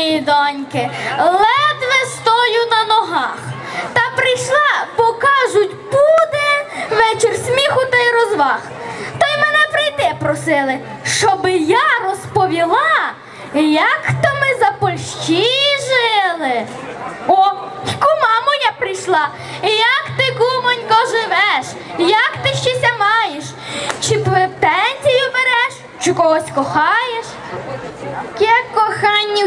мої доньки, ледве стою на ногах. Та прийшла, бо кажуть, буде вечір сміху та й розваг. Та й мене прийти просили, щоби я розповіла, як то ми за Польщі жили. О, й кума моя прийшла. Як ти, кумонько, живеш? Як ти щось маєш? Чи пенсію береш, чи когось кохаєш? Є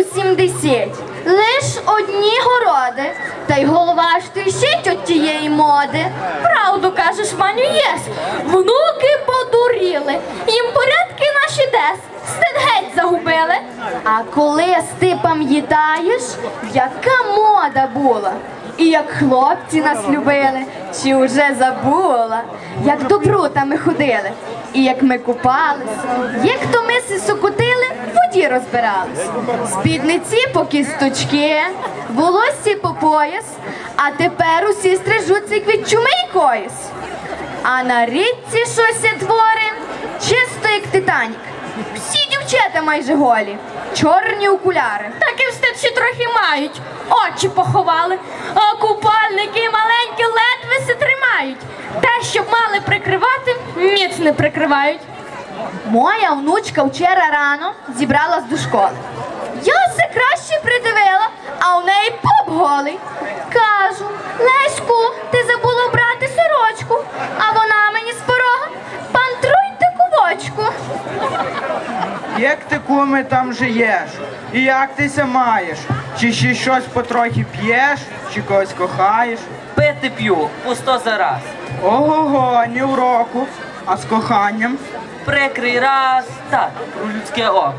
кохання в сімдесят, лиш одні городи, та й голова ж тріщить от тієї моди. Правду кажеш, Маню, єс. Внуки подуріли, їм порядки наші дес, стид геть загубили. А коли ти пам'ятаєш, яка мода була? І як хлопці нас любили, чи вже забула, як до прута ми ходили, і як ми купались, як то ми в розбирались. Спідниці по кісточки, волосся по пояс, а тепер усі стрижуться як від чуми й коїс. А на річці щось твори, чисто як Титанік. Всі дівчата майже голі, чорні окуляри. Так і встид ще трохи мають, очі поховали, а купальники маленькі ледве се тримають. Те, щоб мали прикривати, ніц не прикривають. Моя внучка вчора рано зібралась до школи. Я все краще придивила, а у неї поп голий. Кажу, Леську, ти забула брати сорочку, а вона мені з порога пантруйте кувочку. Як ти куми там жиєш? І як ти ся маєш? Чи ще щось потрохи п'єш, чи когось кохаєш? Пити п'ю, пусто зараз. Ого-го, ні в року. А з коханням? Прикрий раз, так, у людське око.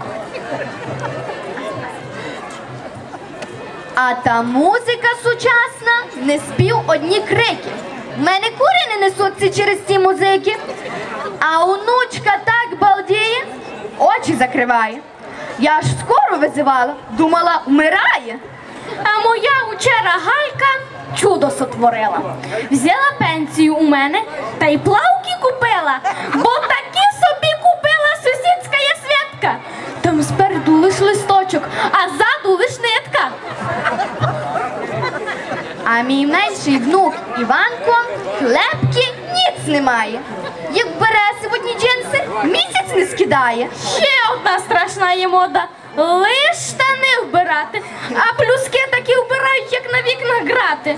А та музика сучасна не спів одні крики. В мене кури не несуться через ці музики. А онучка так балдіє, очі закриває. Я аж скоро визивала, думала, вмирає. А моя учора Галька чудо сотворила. Взяла пенсію у мене та й плавки купила, бо а ззаду лиш нитка. А мій менший внук Іванко хлебки ніц немає. Як бере одні джинси, місяць не скидає. Ще одна страшна є мода. Лиш штани вбирати, а плюски такі вбирають, як на вікнах грати.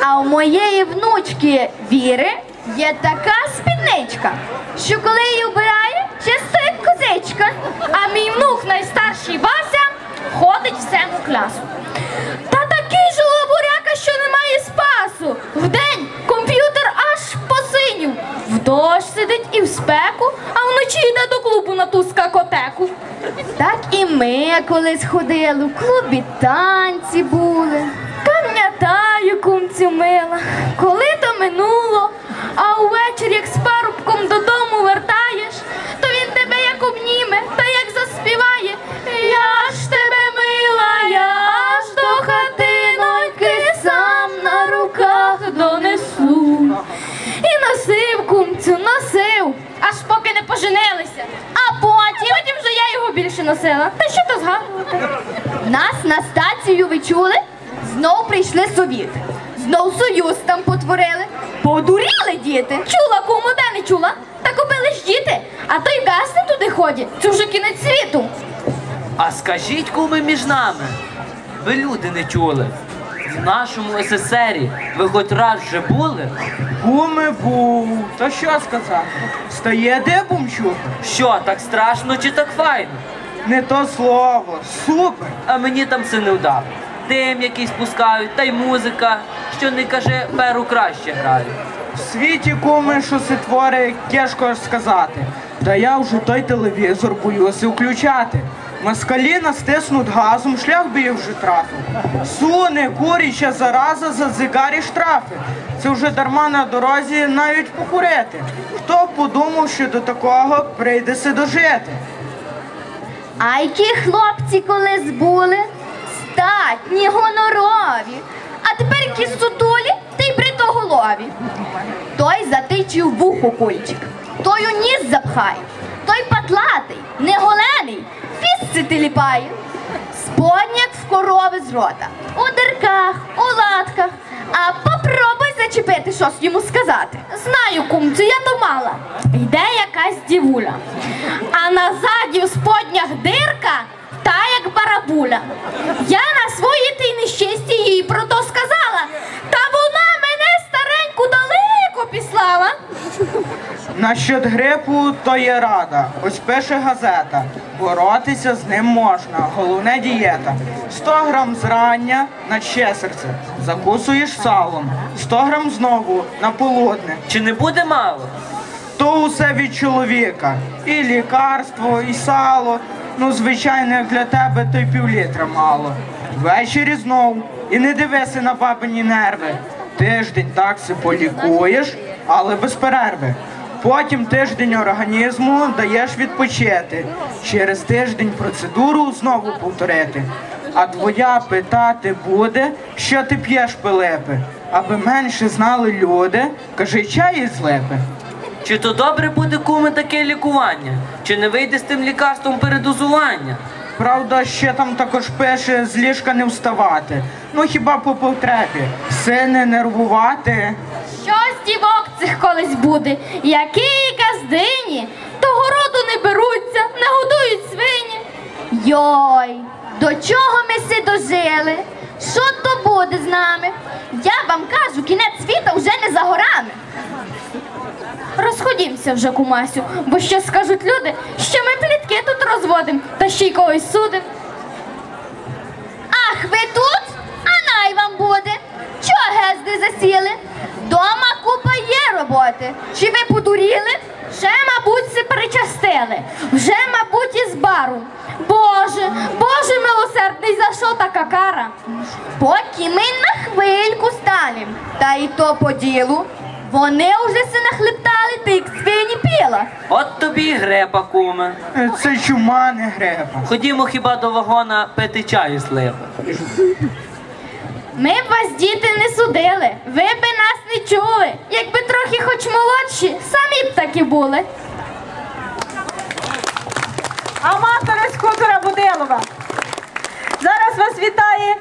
А у моєї внучки Віри є така спідничка, що коли її вбирає, чисто як козичка. А мій внук найстарший Вася ходить в сему клясу. Та такий же лабуряка, що немає спасу. Вдень комп'ютер аж посинів. В дощ сидить і в спеку, а вночі йде до клубу на ту скакотеку. Так і ми колись ходили, в клубі танці були. Носила. Та що то згадувати? Нас на стацію ви чули? Знов прийшли совіти. Знов союз там потворили. Подуріли діти. Чула, кому де не чула? Та купили ж діти. А той газ не туди ходять. Це вже кінець світу. А скажіть, куми між нами, ви люди не чули. В нашому СССРі ви хоч раз вже були? Куми був. То що сказати? Стає дибом чути? Що, так страшно чи так файно? Не то слово. Супер. А мені там все не вдав. Дим якийсь пускають, та й музика, що не каже, перу краще грають. В світі куми, що се творить, тяжко сказати. Та я вже той телевізор боюся включати. Москалі нас тиснуть газом, шлях би їх вже трафив. Суне, куряча зараза за зигарі штрафи. Це вже дарма на дорозі навіть покурити. Хто б подумав, що до такого прийдеться дожити? А які хлопці колись були? Статні, гонорові. А тепер які сутулі та й бритоголові. Той затичив вухо кульчик, той у ніс запхає, той патлатий, неголений, фісці тиліпає. Сподняк в корови з рота. У дирках, у латках. А попробуй зачепити щось йому сказати. Знаю, кумцю, я то мала. Йде якась дівуля. А назаді в споднях дирка, та як барабуля. Я Насчет грипу то є рада. Ось пише газета. Боротися з ним можна. Головне дієта. 100 грам зрання на ще серце. Закусуєш салом. 100 грам знову на полудне. Чи не буде мало? То усе від чоловіка. І лікарство, і сало. Ну, звичайно, як для тебе, то й півлітра мало. Ввечері знов. І не дивися на бабині нерви. Тиждень так си полікуєш, але без перерви. Потім тиждень організму даєш відпочити. Через тиждень процедуру знову повторити. А твоя питати буде, що ти п'єш пилипи. Аби менше знали люди, кажи чай із липи. Чи то добре буде куме таке лікування? Чи не вийде з тим лікарством передозування? Правда, ще там також пише з ліжка не вставати. Ну хіба по потребі. Все не нервувати. Що з колись буде? Які газдині? Того роду не беруться, не годують свині. Йой, до чого ми си дожили? Що то буде з нами? Я вам кажу, кінець світа вже не за горами. Розходімося вже, кумасю, бо ще скажуть люди, що ми плітки тут розводим та ще й когось судим. Ах, ви тут? А най вам буде. Чого гезди засіли? Дома купа є роботи. Чи ви подуріли? Вже, мабуть, се причастили, вже, мабуть, із бару. Боже, Боже милосердний, за що така кара? Поки ми на хвильку станем. Та й то по ділу. Вони вже се нахлептали тих свині піла. От тобі і грепа, куме. Е, Це чума не грепа. Ходімо хіба до вагона пити чаю з липи. Ми б вас, діти, не судили, ви би нас не чули. Якби трохи хоч молодші, самі б такі були. Аматори з хутора Будилова. Зараз вас вітає